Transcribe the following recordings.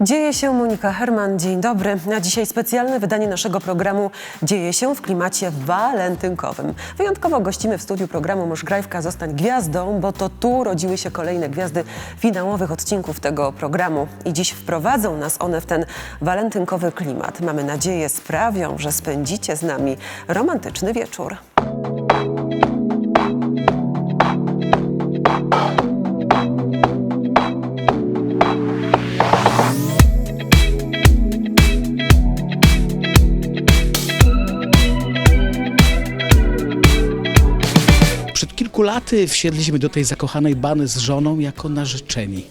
Dzieje się Monika Herman, dzień dobry. A dzisiaj specjalne wydanie naszego programu Dzieje się w klimacie walentynkowym. Wyjątkowo gościmy w studiu programu Możesz Grajwka Zostań Gwiazdą, bo to tu rodziły się kolejne gwiazdy finałowych odcinków tego programu. I dziś wprowadzą nas one w ten walentynkowy klimat. Mamy nadzieję sprawią, że spędzicie z nami romantyczny wieczór. Kilku laty wsiedliśmy do tej zakochanej bany z żoną jako narzeczeni.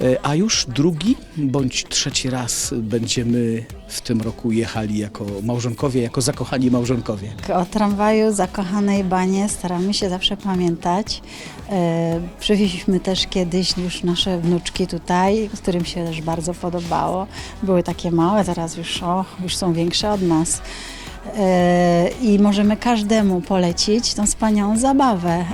E, A już drugi bądź trzeci raz będziemy w tym roku jechali jako małżonkowie, jako zakochani małżonkowie. O tramwaju, zakochanej banie staramy się zawsze pamiętać. E, przywieźliśmy też kiedyś już nasze wnuczki tutaj, którym się też bardzo podobało. Były takie małe, teraz już, o, już są większe od nas. E, I możemy każdemu polecić tą wspaniałą zabawę.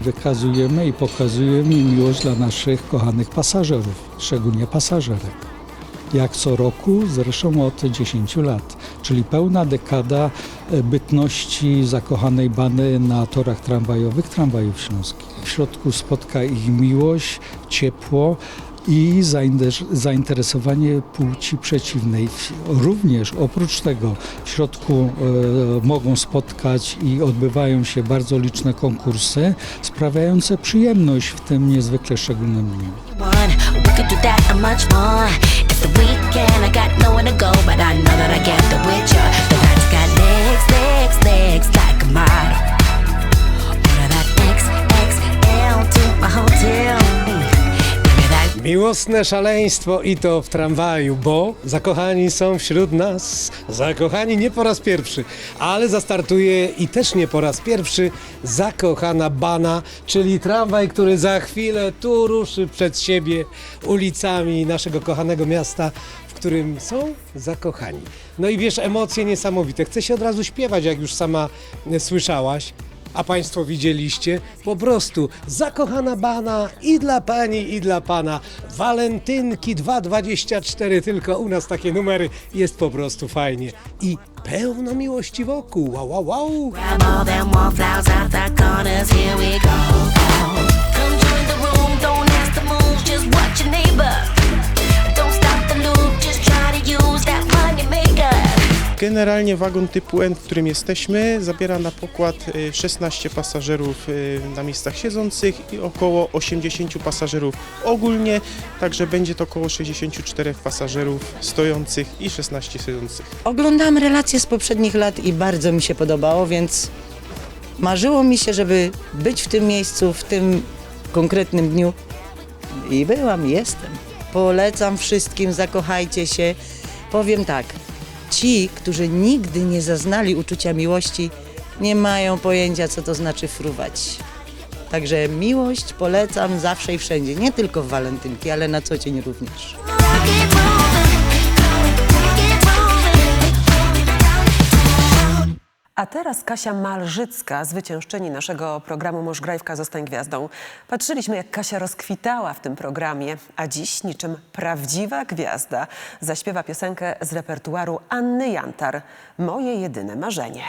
Wykazujemy i pokazujemy miłość dla naszych kochanych pasażerów, szczególnie pasażerek. Jak co roku, zresztą od 10 lat, czyli pełna dekada e, bytności zakochanej bany na torach tramwajowych tramwajów śląskich. W środku spotka ich miłość, ciepło i zainteres- zainteresowanie płci przeciwnej. Również oprócz tego w środku e, mogą spotkać i odbywają się bardzo liczne konkursy sprawiające przyjemność w tym niezwykle szczególnym dniu. Hotel. Miłosne szaleństwo i to w tramwaju, bo zakochani są wśród nas. Zakochani nie po raz pierwszy, ale zastartuje i też nie po raz pierwszy zakochana bana, czyli tramwaj, który za chwilę tu ruszy przed siebie ulicami naszego kochanego miasta, w którym są zakochani. No i wiesz, emocje niesamowite. Chce się od razu śpiewać, jak już sama słyszałaś. A Państwo widzieliście? Po prostu zakochana bana i dla Pani, i dla Pana. Walentynki 2.24, tylko u nas takie numery. Jest po prostu fajnie. I pełno miłości wokół. Wow, wow, wow. grab all them Generalnie wagon typu N, w którym jesteśmy, zabiera na pokład y, 16 pasażerów y, na miejscach siedzących i około 80 pasażerów ogólnie, także będzie to około 64 pasażerów stojących i 16 siedzących. Oglądałam relacje z poprzednich lat i bardzo mi się podobało, więc marzyło mi się, żeby być w tym miejscu, w tym konkretnym dniu. I byłam, jestem. Polecam wszystkim, zakochajcie się. Powiem tak, ci, którzy nigdy nie zaznali uczucia miłości, nie mają pojęcia, co to znaczy fruwać. Także miłość polecam zawsze i wszędzie, nie tylko w walentynki, ale na co dzień również. A teraz Kasia Malżycka, zwyciężczyni naszego programu Możesz Grajwka Zostań Gwiazdą. Patrzyliśmy, jak Kasia rozkwitała w tym programie, a dziś niczym prawdziwa gwiazda zaśpiewa piosenkę z repertuaru Anny Jantar Moje jedyne marzenie.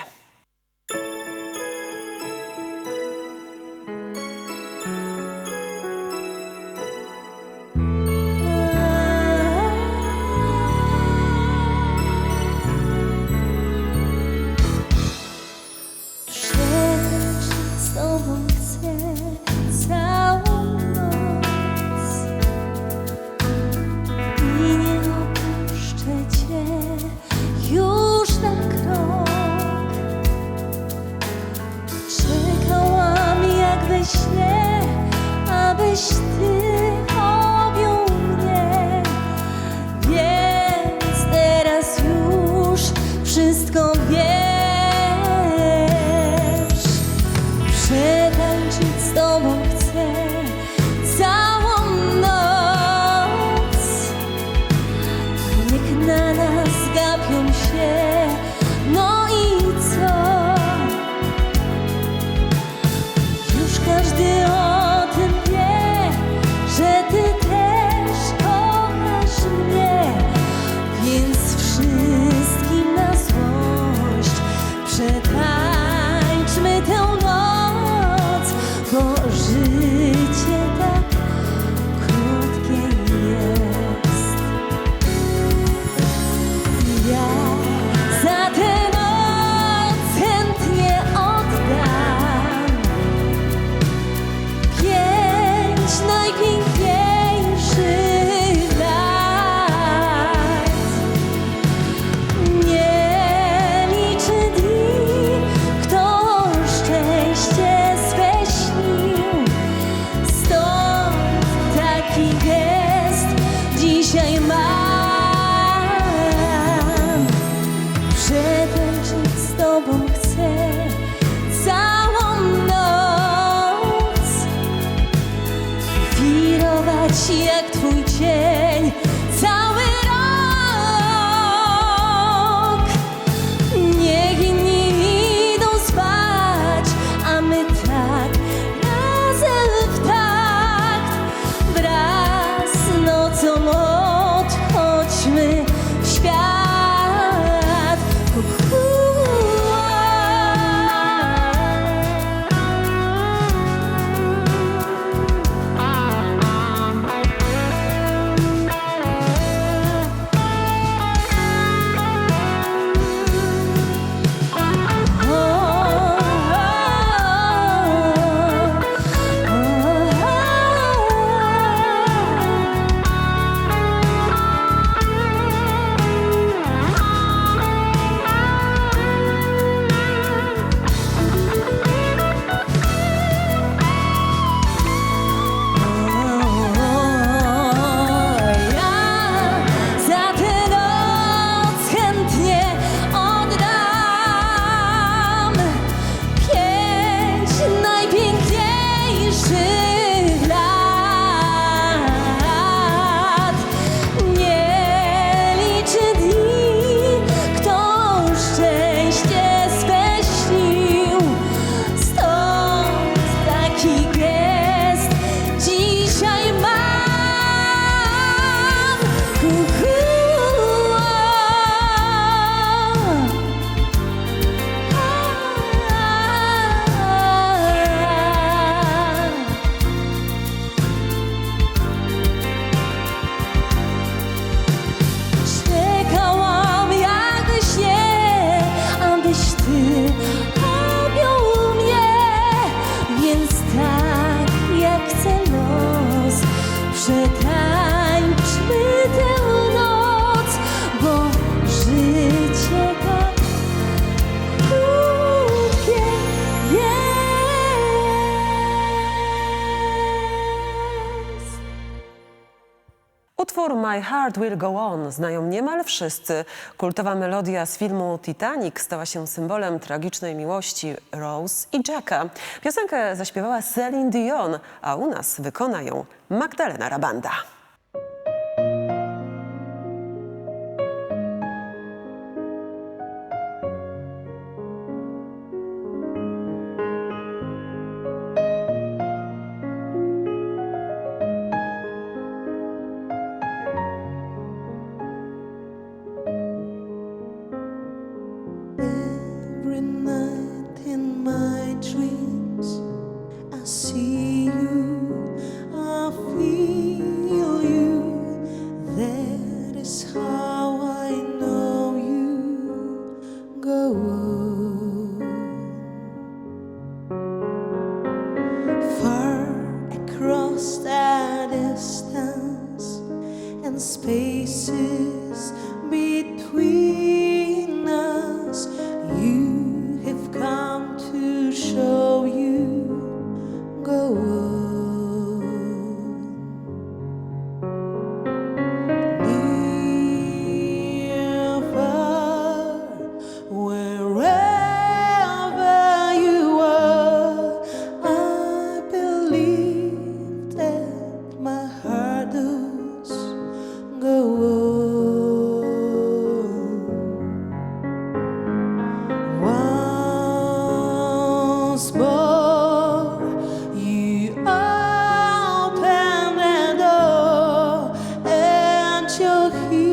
Utwór My Heart Will Go On znają niemal wszyscy. Kultowa melodia z filmu Titanic stała się symbolem tragicznej miłości Rose i Jacka. Piosenkę zaśpiewała Celine Dion, a u nas wykona ją Magdalena Rabanda. my dreams. I see He.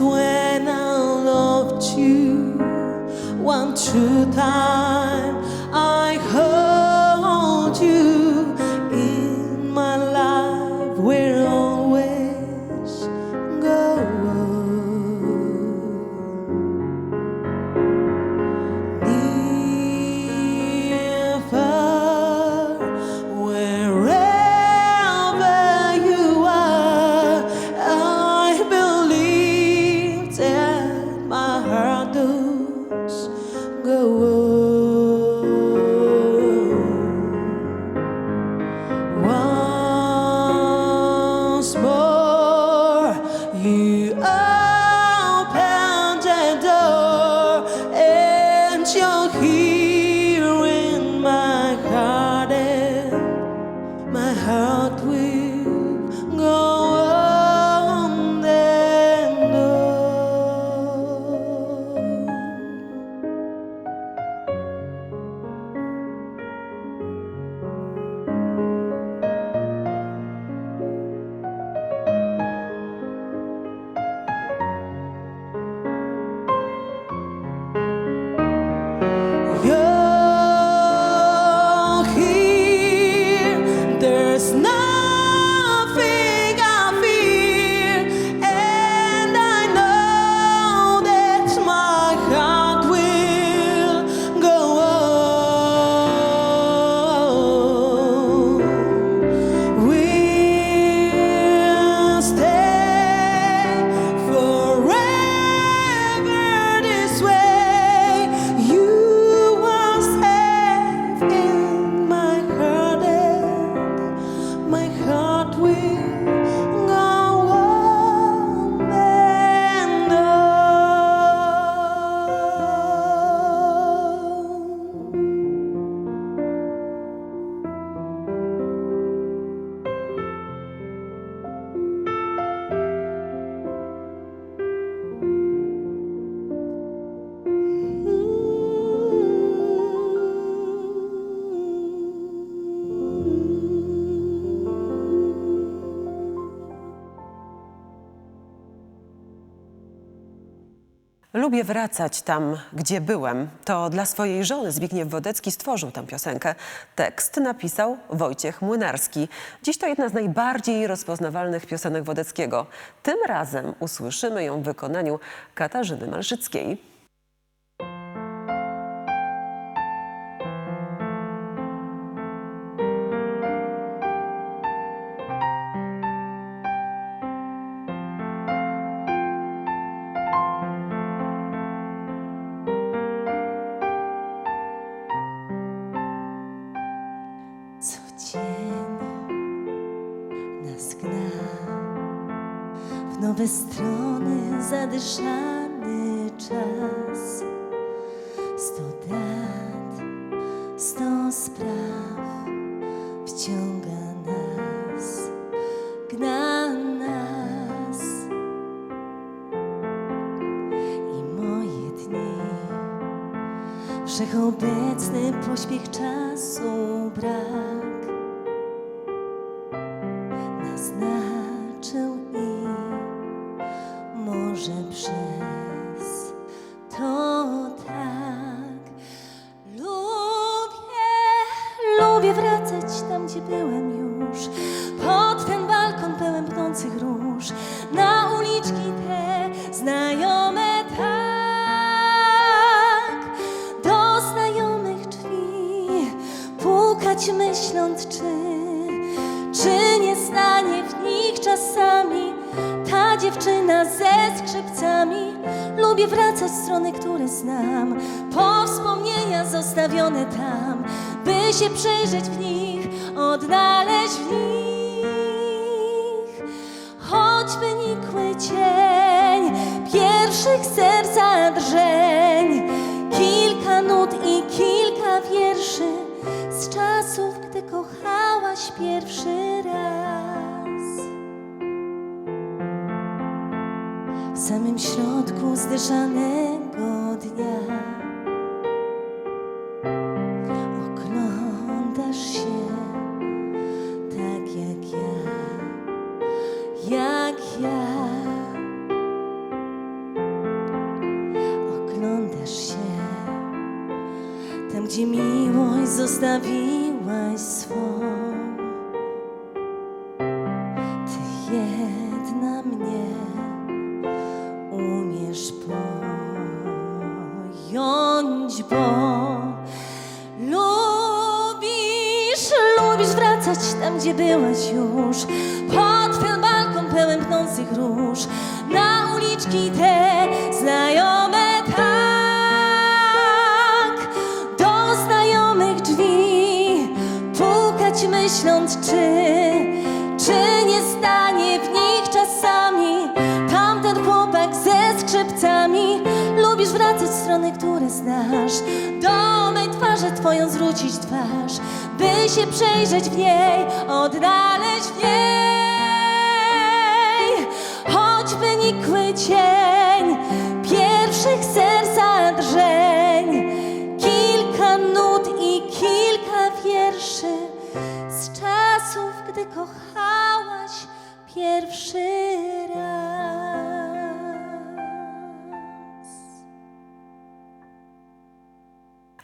When I loved you one true time. Lubię wracać tam, gdzie byłem. To dla swojej żony Zbigniew Wodecki stworzył tę piosenkę. Tekst napisał Wojciech Młynarski. Dziś to jedna z najbardziej rozpoznawalnych piosenek Wodeckiego. Tym razem usłyszymy ją w wykonaniu Katarzyny Malszyckiej. Nowe strony zadyszany czas. Sto time. Zostawione tam by się przejrzeć w nich odnaleźć w nich choćby nikły cień pierwszych serca drżeń, kilka nut i kilka wierszy z czasów, gdy kochałaś pierwszy raz. w samym środku zdyszanego dnia. Miłość zostawiłaś swą. Ty jedna mnie umiesz pojąć, bo lubisz, lubisz wracać tam, gdzie byłaś już. Pod ten balkon pełen pnących róż, na uliczki te myśląc, czy, czy nie stanie w nich czasami tamten chłopak ze skrzypcami. Lubisz wracać w strony, które znasz, do mej twarzy twoją zwrócić twarz, by się przejrzeć w niej, odnaleźć w niej. Choćby nikły cień pierwszych serca czasów, gdy kochałaś pierwszy raz.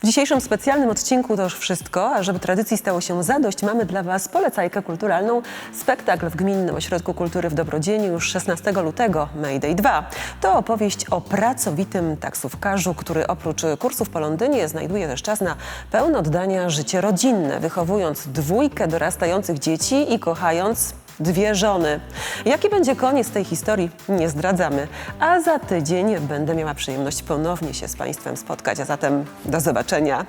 W dzisiejszym specjalnym odcinku to już wszystko, a żeby tradycji stało się zadość, mamy dla Was polecajkę kulturalną. Spektakl w Gminnym Ośrodku Kultury w Dobrodzieniu już 16 lutego, Mayday 2. To opowieść o pracowitym taksówkarzu, który oprócz kursów po Londynie znajduje też czas na pełne oddania życie rodzinne, wychowując dwójkę dorastających dzieci i kochając dwie żony. Jaki będzie koniec tej historii, nie zdradzamy. A za tydzień będę miała przyjemność ponownie się z Państwem spotkać, a zatem do zobaczenia.